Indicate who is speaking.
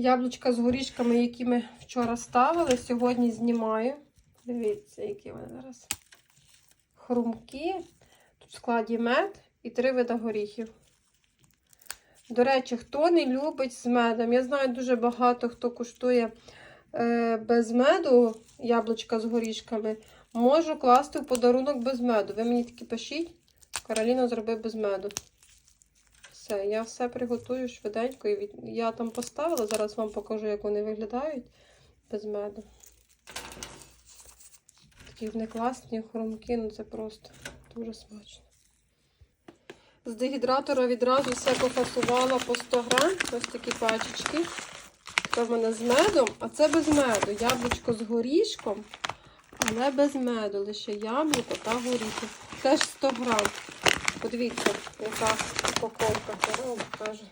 Speaker 1: Яблучка з горішками, які ми вчора ставили, сьогодні знімаю. Дивіться, які вони зараз хрумкі. Тут в складі мед і три вида горіхів. До речі, хто не любить з медом? Я знаю дуже багато хто куштує е, без меду яблучка з горішками. Можу класти в подарунок без меду. Ви мені таки пишіть. Кароліна зробив без меду. Все, я все приготую швиденько. І від... Я там поставила, зараз вам покажу, як вони виглядають без меду. Такі вони класні, хрумкі, ну це просто дуже смачно. З дегідратора відразу все пофасувала по 100 грам. Ось такі пачечки. Це в мене з медом, а це без меду. Яблучко з горішком, але без меду. Лише яблуко та горіхи. Теж 100 грам. Подивіться, яка упаковка. Зараз каже.